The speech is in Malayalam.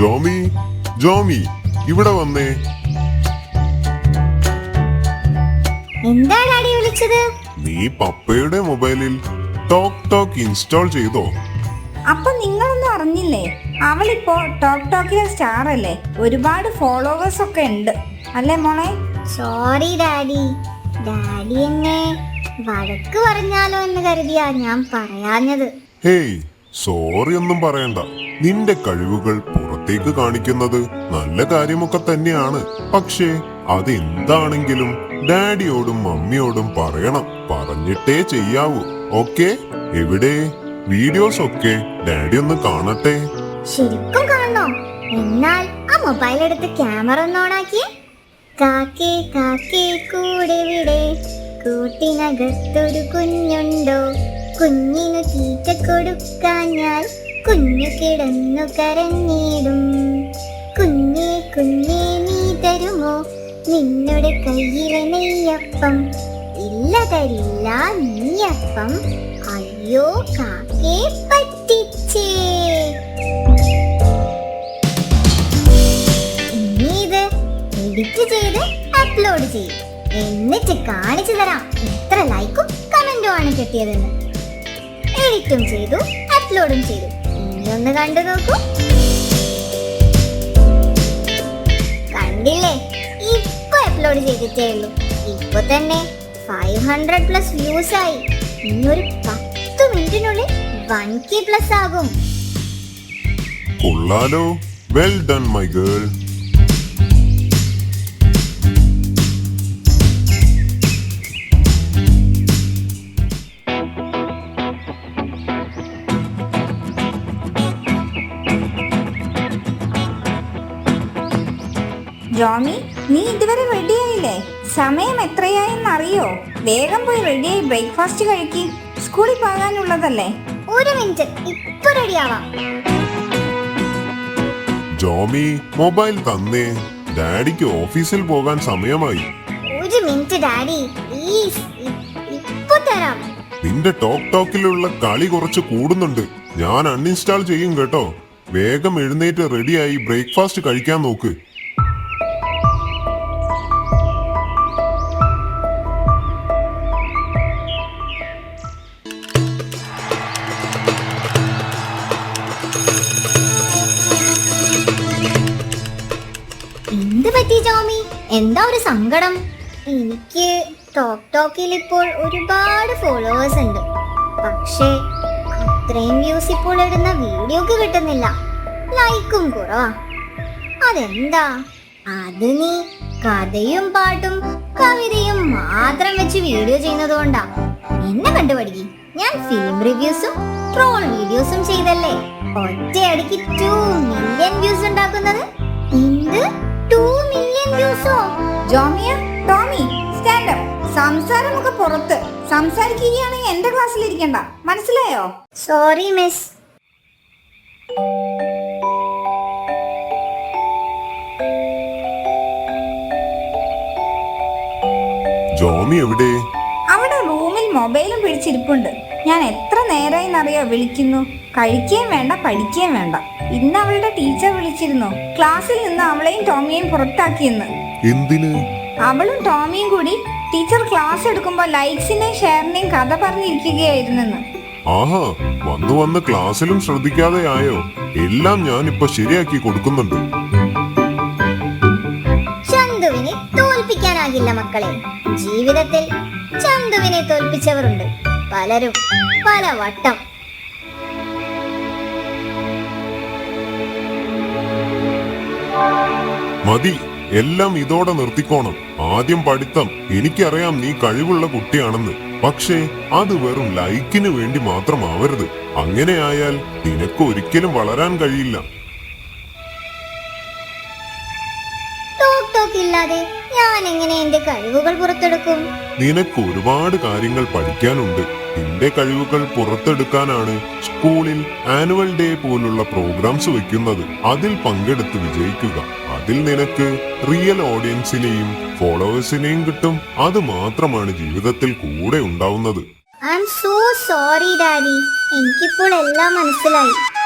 ജോമി ജോമി ഇവിടെ വന്നേ. എന്താ ഡാഡി വിളിച്ചത്? നീ പപ്പയുടെ മൊബൈലിൽ ടോക്ക് ടോക്ക് ഇൻസ്റ്റാൾ ചെയ്തോ? അപ്പൊ നിങ്ങളൊന്നും അറിഞ്ഞില്ലേ? അവളിപ്പോ ടോക്ക് ടോക്കിലെ സ്റ്റാർ അല്ലേ? ഒരുപാട് ഫോളോവേഴ്സ് ഒക്കെ ഉണ്ട്. അല്ലേ മോളെ? സോറി ഡാഡി ഡാഡി എന്നെ വഴക്ക് പറഞ്ഞാലോ എന്ന് കരുതിയാ ഞാൻ പറയാഞ്ഞത്. ഹേയ് സോറി ഒന്നും പറയണ്ട. നിന്റെ കഴിവുകൾ പുറത്തേക്ക് കാണിക്കുന്നത് നല്ല കാര്യമൊക്കെ തന്നെയാണ്. പക്ഷേ അതെന്താണെങ്കിലും ഡാഡിയോടും മമ്മിയോടും പറയണം. പറഞ്ഞിട്ടേ ചെയ്യാവൂ. ഓക്കെ? എവിടെ? വീഡിയോസ് ഒക്കെ ഡാഡി ഒന്ന് കാണട്ടെ. ശരിക്കും കാണണോ? എന്നാൽ ആ മൊബൈൽ എടുത്ത് ക്യാമറ ഒന്ന് ഓണാക്കിയേ കാക്കേ കാക്കേ കൂടെ വിടെ കൂട്ടിനകത്തൊരു കുഞ്ഞുണ്ടോ? കുഞ്ഞിനു തീറ്റ കൊടുക്കാഞ്ഞാൽ കുഞ്ഞു കിടന്നു കരഞ്ഞിടും. കുഞ്ഞേ കുഞ്ഞേ നീ തരുമോ? നിന്നുടെ കയ്യിലെ നെയ്യപ്പം. ഇല്ല തരില്ല നീയപ്പം. അയ്യോ കാക്കേ പറ്റിച്ചേ. ഇനി എഡിറ്റ് ചെയ്ത് അപ്ലോഡ് ചെയ്യും. എന്നിട്ട് കാണിച്ചു തരാം എത്ര ലൈക്കും കമന്റും ആണ് കിട്ടിയതെന്ന്. എഡിറ്റും ചെയ്തു അപ്ലോഡും ചെയ്തു. ഇനി ഒന്ന് കണ്ടു നോക്കൂ. കണ്ടില്ലേ? ഇപ്പൊ അപ്ലോഡ് ചെയ്തിട്ടേ ഉള്ളൂ ഇപ്പൊ തന്നെ ഫൈവ് ഹൺഡ്രഡ് പ്ലസ് വ്യൂസ് ആയി. ഇന്നൊരു പത്ത് മിനിറ്റിനുള്ളിൽ വൺ കെ പ്ലസ് ആകും. കൊള്ളാലോ. Well done my girl Jomi നീ ഇതുവരെ റെഡിയായില്ലേ സമയം എത്രയായെന്ന് അറിയോ? വേഗം പോയി റെഡിയായി ബ്രേക്ക്ഫാസ്റ്റ് കഴിക്കി. സ്കൂളിൽ പോകാനുള്ളതല്ലേ? ഒരു മിനിറ്റ് ഇപ്പൊ റെഡിയാവാം ജോമി മൊബൈൽ തന്നേ. ഡാഡിക്ക് ഓഫീസിൽ പോകാൻ സമയമായി. ഒരു മിനിറ്റ് ഡാഡി. പ്ലീസ് ഇപ്പൊ തരാം. നിന്റെ ടോക്ക് ടോക്കിലുള്ള കളി കുറച്ച് കൂടുന്നുണ്ട്. ഞാൻ അൺഇൻസ്റ്റാൾ ചെയ്യും കേട്ടോ. വേഗം എഴുന്നേറ്റ് റെഡിയായി ബ്രേക്ക്ഫാസ്റ്റ് കഴിക്കാൻ നോക്ക്. പറ്റി ജോമി? എന്താ ഒരു സങ്കടം? എനിക്ക് ടോക്ക് ടോക്കിൽ ഇപ്പോൾ ഒരുപാട് ഫോളോവേഴ്സ് ഉണ്ട്. പക്ഷേ അത്രയും വ്യൂസ് ഇപ്പോൾ ഇടുന്ന വീഡിയോക്ക് കിട്ടുന്നില്ല. ലൈക്കും കുറവാ. അതെന്താ? അത് നീ കഥയും പാട്ടും കവിതയും മാത്രം വെച്ച് വീഡിയോ ചെയ്യുന്നത് കൊണ്ടാ. എന്നെ കണ്ടുപഠിക്കി. ഞാൻ ഫിലിം റിവ്യൂസും ട്രോൾ വീഡിയോസും ചെയ്തല്ലേ? ഒറ്റയടിക്ക് ടു മില്യൺ വ്യൂസ് ഉണ്ടാക്കുന്നത്? എന്ത്? മില്യൺ ജോമിയ ടോമി സ്റ്റാൻഡ് അപ്പ് സംസാരമൊക്കെ പുറത്ത്. സംസാരിക്കുകയാണെങ്കിൽ എന്റെ ക്ലാസ്സിൽ ഇരിക്കണ്ട. മനസ്സിലായോ? സോറി മിസ് ജോമി എവിടെ? അവിടെ റൂമിൽ മൊബൈലും പിടിച്ചിരിപ്പുണ്ട്. ഞാൻ എത്ര നേരമായി എന്നറിയോ വിളിക്കുന്നു. കഴിക്കുകയും വേണ്ട പഠിക്കുകയും വേണ്ട. ഇന്ന് അവളുടെ ടീച്ചർ വിളിച്ചിരുന്നു. ക്ലാസ്സിൽ നിന്ന് അവളെയും ടോമിയെയും പുറത്താക്കിയെന്ന്. എന്തിന്? അവളും ടോമിയും കൂടി ടീച്ചർ ക്ലാസ് എടുക്കുമ്പോൾ ലൈക്സിനെയും ഷെയറിനെയും കഥ പറഞ്ഞിരിക്കുകയായിരുന്നെന്ന്. ആഹാ വന്നു വന്ന് ക്ലാസ്സിലും ശ്രദ്ധിക്കാതെ ആയോ? എല്ലാം ഞാൻ ഇപ്പൊ ശരിയാക്കി കൊടുക്കുന്നുണ്ട്. ചന്തുവിനെ തോൽപ്പിക്കാനാകില്ല മക്കളെ. ജീവിതത്തിൽ ചന്തുവിനെ തോൽപ്പിച്ചവരുണ്ട്. പലരും പല വട്ടം മതി എല്ലാം ഇതോടെ നിർത്തിക്കോണം. ആദ്യം പഠിത്തം. എനിക്കറിയാം നീ കഴിവുള്ള കുട്ടിയാണെന്ന്. പക്ഷേ അത് വെറും ലൈക്കിന് വേണ്ടി മാത്രമാവരുത്. അങ്ങനെയായാൽ നിനക്ക് ഒരിക്കലും വളരാൻ കഴിയില്ല. ടോക്ക് ടോക്ക് ഇല്ലാതെ ഞാൻ എങ്ങനെ എന്റെ കഴിവുകൾ പുറത്തെടുക്കും? നിനക്ക് ഒരുപാട് കാര്യങ്ങൾ പഠിക്കാനുണ്ട്. നിന്റെ കഴിവുകൾ പുറത്തെടുക്കാനാണ് സ്കൂളിൽ ആനുവൽ ഡേ പോലുള്ള പ്രോഗ്രാംസ് വെക്കുന്നത്. അതിൽ പങ്കെടുത്ത് വിജയിക്കുക. അതിൽ നിനക്ക് റിയൽ ഓഡിയൻസിനെയും ഫോളോവേഴ്സിനെയും കിട്ടും. അത് മാത്രമാണ് ജീവിതത്തിൽ കൂടെ ഉണ്ടാവുന്നത്. I'm so sorry daddy എനിക്കിപ്പോൾ എല്ലാം മനസ്സിലായി.